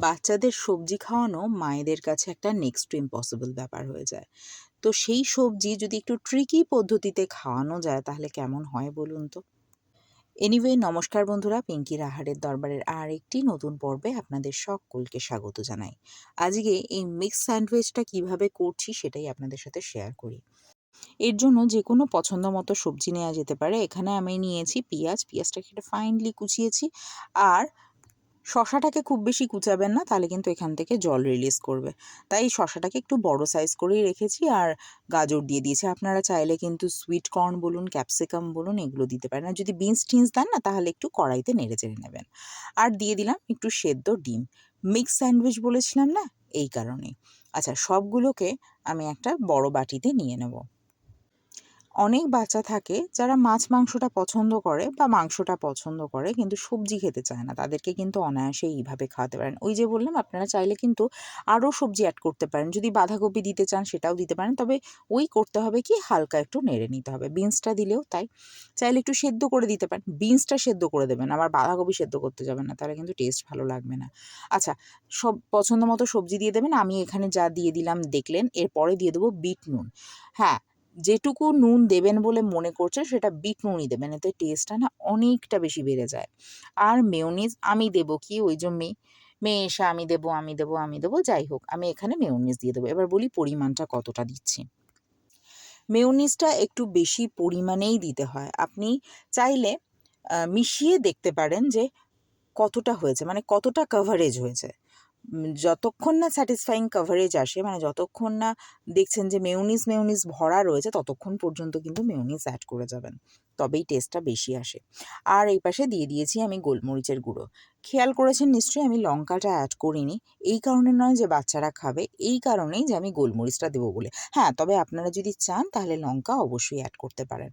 বাচ্চাদের সবজি খাওয়ানো মায়েদের কাছে একটা নেক্সট টু ইম্পসিবল ব্যাপার হয়ে যায়। তো সেই সবজি যদি একটু ট্রিকি পদ্ধতিতে খাওয়ানো যায়, তাহলে কেমন হয় বলুন তো? এনিওয়ে নমস্কার বন্ধুরা পিঙ্কি রাহারের দরবারের আর একটি নতুন পর্বে আপনাদের সকলকে স্বাগত জানাই। আজকে এই মিক্স স্যান্ডউইচটা কীভাবে করছি সেটাই আপনাদের সাথে শেয়ার করি। এর জন্য যে কোনো পছন্দ মতো সবজি নেওয়া যেতে পারে। এখানে আমি নিয়েছি পেঁয়াজ, পেঁয়াজটাকে একটা ফাইনলি কুচিয়েছি। আর শশাটাকে খুব বেশি কুচাবেন না, তাহলে কিন্তু এখান থেকে জল রিলিজ করবে। তাই শশাটাকে একটু বড় সাইজ করেই রেখেছি আর গাজর দিয়ে দিয়েছি। আপনারা চাইলে কিন্তু সুইট কর্ন বলুন ক্যাপসিকাম বলুন, এগুলো দিতে পারেন। আর যদি বিনস টিনস দেন না, তাহলে একটু কড়াইতে নেড়ে চেড়ে নেবেন। আর দিয়ে দিলাম একটু সেদ্ধ ডিম। মিক্স স্যান্ডউইচ বলেছিলাম না? এই কারণে আচ্ছা সবগুলোকে আমি একটা বড় বাটিতে নিয়ে নেব। অনেক বাচ্চা থাকে যারা মাছ মাংসটা পছন্দ করে বা মাংসটা পছন্দ করে কিন্তু সবজি খেতে চায় না। তাদেরকে কিন্তু অনায়াসে এইভাবে খাওয়াতে পারেন। ওই যে বললাম, আপনারা চাইলে কিন্তু আরও সবজি অ্যাড করতে পারেন। যদি বাঁধাকপি দিতে চান সেটাও দিতে পারেন। তবে ওই করতে হবে কি, হালকা একটু নেড়ে নিতে হবে। বিনসটা দিলেও তাই। চাইলে একটু সেদ্ধ করে দিতে পারেন। বিনসটা সেদ্ধ করে দেবেন। আবার বাঁধাকপি সেদ্ধ করতে যাবেন না, তাহলে কিন্তু টেস্ট ভালো লাগবে না। আচ্ছা সব পছন্দ মতো সবজি দিয়ে দেবেন। আমি এখানে যা দিয়ে দিলাম দেখলেন, এরপরে দিয়ে দেবো বিট নুন। হ্যাঁ যেটুকু নুন দেবেন বলে মনে করছেন সেটা বিট নুনই দেবেন। এতে টেস্টটা না অনেকটা বেশি বেড়ে যায়। আর মেয়নিজ আমি দেবো কি? ওই যে মেয়ে মেয়ে এসে আমি দেবো আমি দেবো আমি দেবো, যাই হোক, আমি এখানে মেয়নিজ দিয়ে দেবো। এবার বলি পরিমাণটা কতটা দিচ্ছি। মেয়নিজটা একটু বেশি পরিমাণেই দিতে হয়। আপনি চাইলে মিশিয়ে দেখতে পারেন যে কতটা হয়েছে মানে কতটা কভারেজ হয়েছে। যতক্ষণ না স্যাটিসফাইং কাভারেজ আসে মানে যতক্ষণ না দেখছেন যে মেউনিস মেউনিস ভরা রয়েছে, ততক্ষণ পর্যন্ত কিন্তু মেউনিস অ্যাড করে যাবেন। তবেই টেস্টটা বেশি আসে। আর এই পাশে দিয়ে দিয়েছি আমি গোলমরিচের গুঁড়ো। খেয়াল করেছেন নিশ্চয়ই আমি লঙ্কাটা অ্যাড করিনি। এই কারণে নয় যে বাচ্চারা খাবে, এই কারণেই যে আমি গোলমরিচটা দেবো বলে। হ্যাঁ তবে আপনারা যদি চান তাহলে লঙ্কা অবশ্যই অ্যাড করতে পারেন।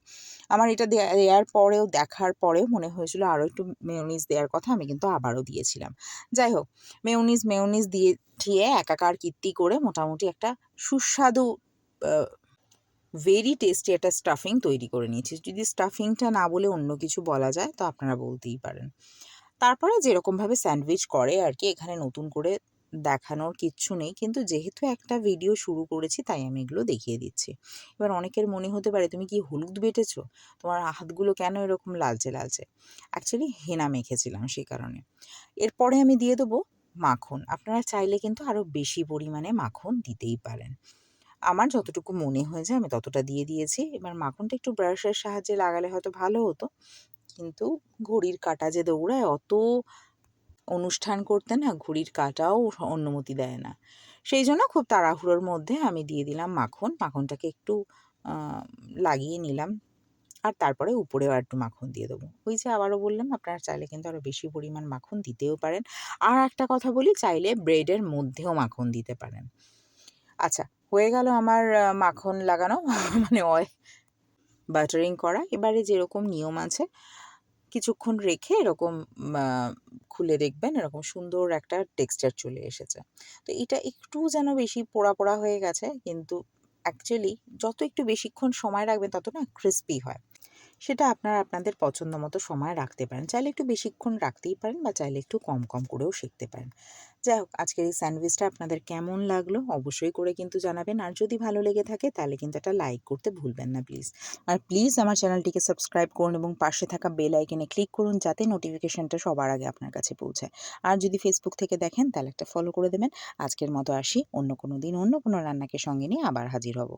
আমার এটা দেওয়ার পরেও, দেখার পরেও মনে হয়েছিল আরও একটু মেয়নিজ দেওয়ার কথা, আমি কিন্তু আবারও দিয়েছিলাম। যাই হোক মেয়নিজ মেয়নিজ দিয়ে ঠিয়ে একাকার কীর্তি করে মোটামুটি একটা সুস্বাদু ভেরি টেস্টি একটা স্টাফিং তৈরি করে নিয়েছি। যদি স্টাফিংটা না বলে অন্য কিছু বলা যায়, তো আপনারা বলতেই পারেন। তারপরে যেরকমভাবে স্যান্ডউইচ করে আর কি, এখানে নতুন করে দেখানোর কিচ্ছু নেই। কিন্তু যেহেতু একটা ভিডিও শুরু করেছি, তাই আমি এগুলো দেখিয়ে দিচ্ছি। এবার অনেকের মনে হতে পারে, তুমি কি হলুদ বেটেছো? তোমার হাতগুলো কেন এরকম লালচে লালচে? অ্যাকচুয়ালি হেনা মেখেছিলাম সেই কারণে। এরপরে আমি দিয়ে দেবো মাখন। আপনারা চাইলে কিন্তু আরও বেশি পরিমাণে মাখন দিতেই পারেন। আমার যতটুকু মনে হয়েছে আমি ততটা দিয়ে দিয়েছি। এবার মাখনটা একটু ব্রাশের সাহায্যে লাগালে হয়তো ভালো হতো। কিন্তু ঘড়ির কাটা যে দৌড়ায়, অত অনুষ্ঠান করতে না ঘড়ির কাটাও অনুমতি দেয় না। সেই জন্য খুব তাড়াহুড়োর মধ্যে আমি দিয়ে দিলাম মাখন। মাখনটাকে একটু লাগিয়ে নিলাম। আর তারপরে উপরেও একটু মাখন দিয়ে দেবো। ওই যে আবারও বললাম, আপনারা চাইলে কিন্তু আরও বেশি পরিমাণ মাখন দিতেও পারেন। আর একটা কথা বলি, চাইলে ব্রেডের মধ্যেও মাখন দিতে পারেন। আচ্ছা হয়ে গেল আমার মাখন লাগানো মানে অয় বাটারিং করা। এবারে যেরকম নিয়ম আছে, কিছুক্ষণ রেখে এরকম খুলে দেখবেন, এরকম সুন্দর একটা টেক্সচার চলে এসেছে। তো এটা একটু যেন বেশি পোড়া পোড়া হয়ে গেছে, কিন্তু অ্যাকচুয়ালি যত একটু বেশিক্ষণ সময় রাখবেন, তত না ক্রিস্পি হয়। সেটা আপনারা আপনাদের পছন্দ মতো সময় রাখতে পারেন। চাইলে একটু বেশিক্ষণ রাখতেই পারেন, বা চাইলে একটু কম কম করেও শিখতে পারেন। যাই হোক, আজকের এই স্যান্ডউইচটা আপনাদের কেমন লাগল অবশ্যই করে কিন্তু জানাবেন। আর যদি ভালো লেগে থাকে, তাহলে কিন্তু একটা লাইক করতে ভুলবেন না, প্লিজ। আর প্লিজ আমার চ্যানেলটিকে সাবস্ক্রাইব করুন এবং পাশে থাকা বেল আইকনে ক্লিক করুন, যাতে নোটিফিকেশনটা সবার আগে আপনার কাছে পৌঁছায়। আর যদি ফেসবুক থেকে দেখেন, তাহলে একটা ফলো করে দেবেন। আজকের মতো আসি, অন্য কোনো দিন অন্য কোনো রান্নাকে সঙ্গে নিয়ে আবার হাজির হব।